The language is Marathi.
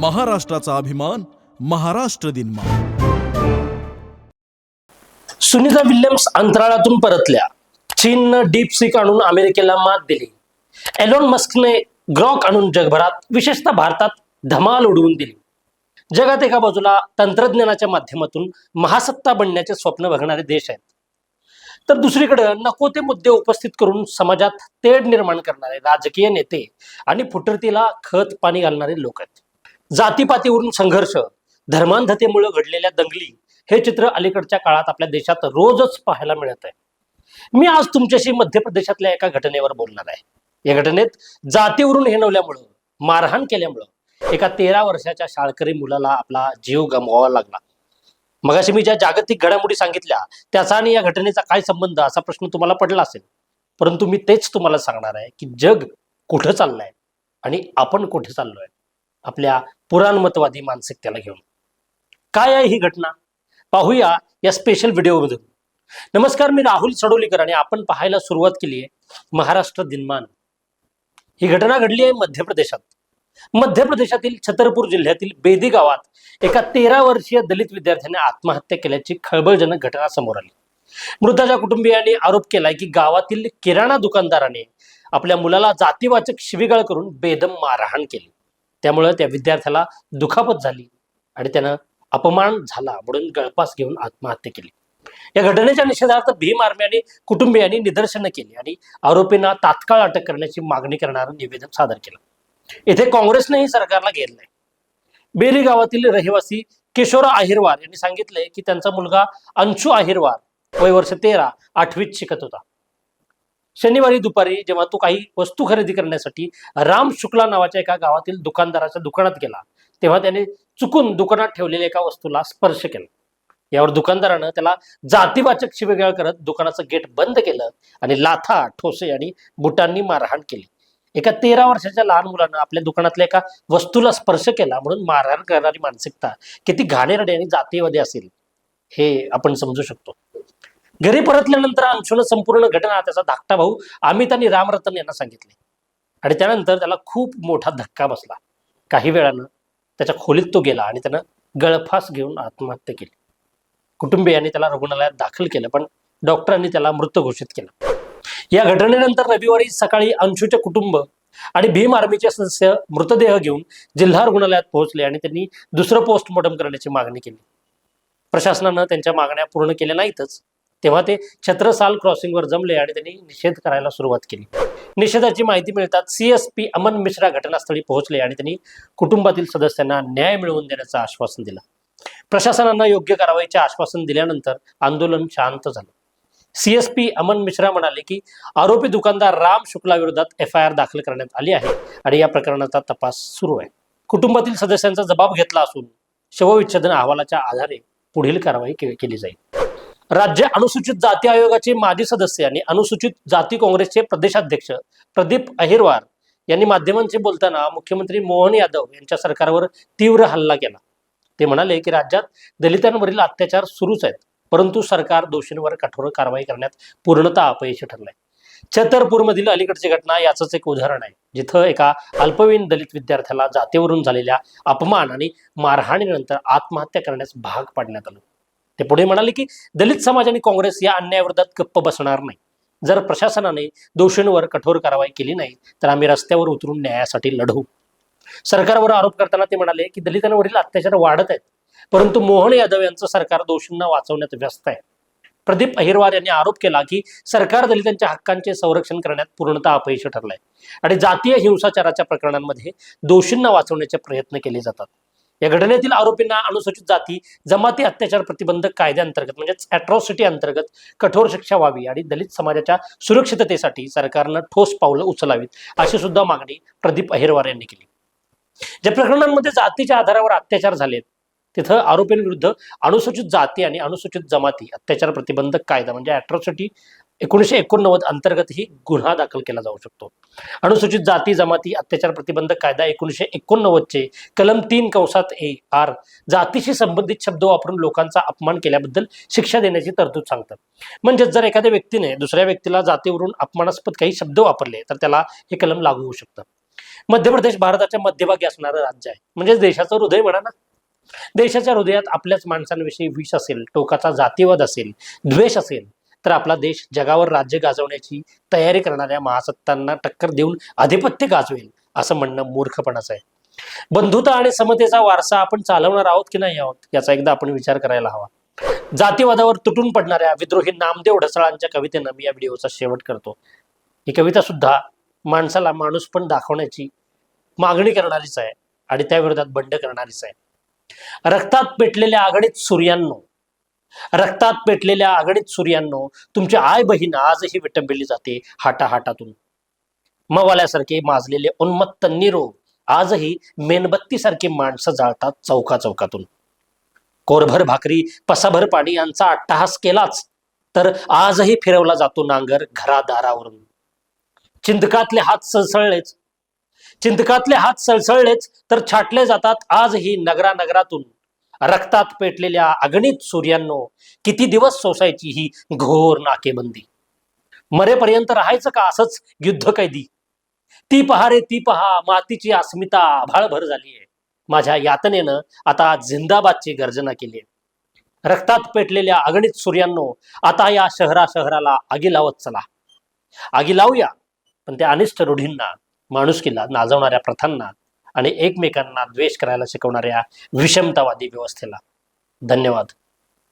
महाराष्ट्राचा अभिमान महाराष्ट्र दिन सुनीता विल्यम्स अंतराळातून परतल्या. चीननं डीप सीक आणून अमेरिकेला मात दिली. एलॉन मस्कने ग्रॉक आणून जगभरात विशेषतः भारतात धमाल उडवून दिली. जगात एका बाजूला तंत्रज्ञानाच्या माध्यमातून महासत्ता बनण्याचे स्वप्न बघणारे देश आहेत. तर दुसरीकडे नको ते मुद्दे उपस्थित करून समाजात तेढ निर्माण करणारे राजकीय नेते आणि फुटरतीला खत पाणी घालणारे लोक आहेत. जातीपातीवरून संघर्ष धर्मांधतेमुळे घडलेल्या दंगली हे चित्र अलीकडच्या काळात आपल्या देशात रोजच पाहायला मिळत आहे मी आज तुमच्याशी मध्य प्रदेशातल्या एका घटनेवर बोलणार आहे. या घटनेत जातीवरून हेनवल्यामुळं मारहाण केल्यामुळं एका तेरा वर्षाच्या शाळकरी मुलाला आपला जीव गमवावा लागला. मगाशी मी ज्या जागतिक घडामोडी सांगितल्या त्याचा आणि या घटनेचा काय संबंध असा प्रश्न तुम्हाला पडला असेल. परंतु मी तेच तुम्हाला सांगणार आहे की जग कुठं चाललंय आणि आपण कुठे चाललोय. आपल्या पुराणमतवादी मानसिकतेला घेऊन. काय आहे ही घटना? पाहूया या स्पेशल व्हिडिओमधून नमस्कार मी राहुल सडोलीकर आणि आपण पाहायला सुरुवात केली आहे महाराष्ट्र दिनमान. ही घटना घडली आहे मध्य प्रदेशात मध्य प्रदेशातील छतरपूर जिल्ह्यातील बेदी गावात एका तेरा वर्षीय दलित विद्यार्थ्याने आत्महत्या केल्याची खळबळजनक घटना समोर आली. मृताच्या कुटुंबियांनी आरोप केलाय की गावातील किराणा दुकानदाराने आपल्या मुलाला जातीवाचक शिवीगाळ करून बेदम मारहाण केली. त्यामुळे त्या विद्यार्थ्याला दुखापत झाली आणि त्यानं अपमान झाला म्हणून गळपास घेऊन आत्महत्या केली. या घटनेच्या निषेधार्थ भीम आर्मी आणि कुटुंबियांनी निदर्शनं केली आणि आरोपींना तात्काळ अटक करण्याची मागणी करणारं निवेदन सादर केलं. येथे काँग्रेसनेही सरकारला घेरलंय. बेरी गावातील रहिवासी किशोर आहिरवार यांनी सांगितलंय की त्यांचा मुलगा अंशू आहिरवार वय वर्ष तेरा आठवीत शिकत होता. शनिवारी दुपारी जेव्हा तो काही वस्तू खरेदी करण्यासाठी राम शुक्ला नावाच्या एका गावातील दुकानदाराच्या दुकानात गेला तेव्हा त्याने चुकून दुकानात ठेवलेल्या एका वस्तूला स्पर्श केला. यावर दुकानदारानं त्याला जातीवाचक शिवेगाळ करत दुकानाचं गेट बंद केलं आणि लाथा ठोसे आणि बुटांनी मारहाण केली. एका तेरा वर्षाच्या लहान मुलानं आपल्या दुकानातल्या एका वस्तूला स्पर्श केला म्हणून मारहाण करणारी मानसिकता किती घाणेरडी आणि जातीवादी असेल हे आपण समजू शकतो. घरी परतल्यानंतर अंशूनं संपूर्ण घटना त्याचा धाकटा भाऊ अमित आणि रामरतन यांना सांगितले. आणि त्यानंतर त्याला खूप मोठा धक्का बसला. काही वेळानं त्याच्या खोलीत तो गेला आणि त्यानं गळफास घेऊन आत्महत्या केली. कुटुंबियांनी त्याला रुग्णालयात दाखल केलं पण डॉक्टरांनी त्याला मृत घोषित केलं. या घटनेनंतर रविवारी सकाळी अंशूचे कुटुंब आणि भीम आर्मीचे सदस्य मृतदेह घेऊन जिल्हा रुग्णालयात पोहोचले आणि त्यांनी दुसरं पोस्टमॉर्टम करण्याची मागणी केली. प्रशासनानं त्यांच्या मागण्या पूर्ण केल्या नाहीतच तेव्हा ते छत्रसाल क्रॉसिंगवर जमले आणि त्यांनी निषेध करायला सुरुवात केली. निषेधाची माहिती मिळतात सीएसपी अमन मिश्रा घटनास्थळी पोहोचले आणि त्यांनी कुटुंबातील सदस्यांना न्याय मिळवून देण्याचं आश्वासन दिलं. प्रशासनानं योग्य कारवाईचे आश्वासन दिल्यानंतर आंदोलन शांत झालं. सीएसपी अमन मिश्रा म्हणाले की आरोपी दुकानदार राम शुक्ला विरोधात एफ आय आर दाखल करण्यात आली आहे आणि या प्रकरणाचा तपास सुरू आहे. कुटुंबातील सदस्यांचा जबाब घेतला असून शवविच्छेदन अहवालाच्या आधारे पुढील कारवाई केली जाईल. राज्य अनुसूचित जाती आयोगाचे माजी सदस्य आणि अनुसूचित जाती काँग्रेसचे प्रदेशाध्यक्ष प्रदीप अहिरवार यांनी माध्यमांशी बोलताना मुख्यमंत्री मोहन यादव यांच्या सरकारवर तीव्र हल्ला केला. ते म्हणाले की राज्यात दलितांवरील अत्याचार सुरूच आहेत परंतु सरकार दोषींवर कठोर कारवाई करण्यात पूर्णतः अपयशी ठरलंय. छतरपूरमधील अलीकडची घटना याचंच एक उदाहरण आहे जिथं एका अल्पवयीन दलित विद्यार्थ्याला जातीवरून झालेल्या अपमान आणि मारहाणीनंतर आत्महत्या करण्यास भाग पाडण्यात आलं. ते पुढे म्हणाले की दलित समाज आणि काँग्रेस या अन्यायाविरोधात गप्प बसणार नाही. जर प्रशासनाने दोषींवर कठोर कारवाई केली नाही तर आम्ही रस्त्यावर उतरून न्यायासाठी लढवू सरकारवर आरोप करताना ते म्हणाले की दलितांवरील अत्याचार वाढत आहेत परंतु मोहन यादव यांचं सरकार दोषींना वाचवण्यात व्यस्त आहे. प्रदीप अहिरवार यांनी आरोप केला की सरकार दलितांच्या हक्कांचे संरक्षण करण्यात पूर्णतः अपयशी ठरलंय आणि जातीय हिंसाचाराच्या प्रकरणांमध्ये दोषींना वाचवण्याचे प्रयत्न केले जातात. या घटनेतील आरोपींना अनुसूचित जाती जमाती अत्याचार प्रतिबंधक कायद्याअंतर्गत म्हणजेच अॅट्रॉसिटी अंतर्गत कठोर शिक्षा व्हावी आणि दलित समाजाच्या सुरक्षिततेसाठी सरकारनं ठोस पावलं उचलावीत अशी सुद्धा मागणी प्रदीप अहिरवार यांनी केली. ज्या प्रकरणांमध्ये जातीच्या आधारावर अत्याचार झालेत तिथं आरोपींविरुद्ध अनुसूचित जाती आणि अनुसूचित जमाती अत्याचार प्रतिबंधक कायदा म्हणजे अॅट्रॉसिटी एकोणीसशे एकोणनव्वद अंतर्गतही गुन्हा दाखल केला जाऊ शकतो. अनुसूचित जाती जमाती अत्याचार प्रतिबंधक कायदा एकोणीसशे एकोणनव्वदचे कलम तीन कंसात ए आर जातीशी संबंधित शब्द वापरून लोकांचा अपमान केल्याबद्दल शिक्षा देण्याची तरतूद सांगतात. म्हणजेच जर एखाद्या व्यक्तीने दुसऱ्या व्यक्तीला जातीवरून अपमानास्पद काही शब्द वापरले तर त्याला हे कलम लागू होऊ शकतं. मध्य प्रदेश भारताच्या मध्यभागी असणारं राज्य आहे. म्हणजेच देशाचं हृदय म्हणा ना. देशाच्या हृदयात आपल्याच माणसांविषयी विष असेल टोकाचा जातीवाद असेल द्वेष असेल तर आपला देश जगावर राज्य गाजवण्याची तयारी करणाऱ्या महासत्तांना टक्कर देऊन आधिपत्य गाजवेल असं म्हणणं मूर्खपणाचं आहे. बंधुता आणि समतेचा वारसा आपण चालवणार आहोत की नाही आहोत याचा एकदा आपण विचार करायला हवा. जातीवादावर तुटून पडणाऱ्या विद्रोही नामदेव ढसाळांच्या कवितेनं मी या व्हिडिओचा शेवट करतो. ही कविता सुद्धा माणसाला माणूस पण दाखवण्याची मागणी करणारीच आहे आणि त्या विरोधात बंड करणारीच आहे. रक्तात पेटलेल्या आघाडीत सूर्यांनो रक्तात पेटलेल्या आघाडीत सूर्यांनो तुमची आय बहीण आजही विटंबली जाते हाटाहाटातून. मवाल्यासारखे माजलेले उन्मत्त निरो आजही मेणबत्तीसारखी माणसं जाळतात चौका चौकातून कोरभर भाकरी पसाभर पाणी यांचा अट्टहास केलाच तर आजही फिरवला जातो नांगर घरादारावरून. चिंतकातले हात सळसळलेच चिंतकातले हात सळसळलेच तर छाटले जातात आजही नगरा नगरातून रक्तात पेटलेल्या अगणित सूर्यांनो किती दिवस सोसायची ही घोर नाकेबंदी? मरेपर्यंत राहायचं का असंच युद्ध कैदी? ती पहा रे ती पहा मातीची अस्मिता आभाळभर झाली आहे माझ्या यातनेनं आता जिंदाबादची गर्जना केली आहे रक्तात पेटलेल्या अगणित सूर्यांनो आता या शहरा शहराला आगी लावत चला. आगी लावूया पण त्या अनिष्ट रूढींना माणुसकीला नाजवणाऱ्या प्रथांना आणि एकमेकांना द्वेष करायला शिकवणाऱ्या विषमतावादी व्यवस्थेला. धन्यवाद.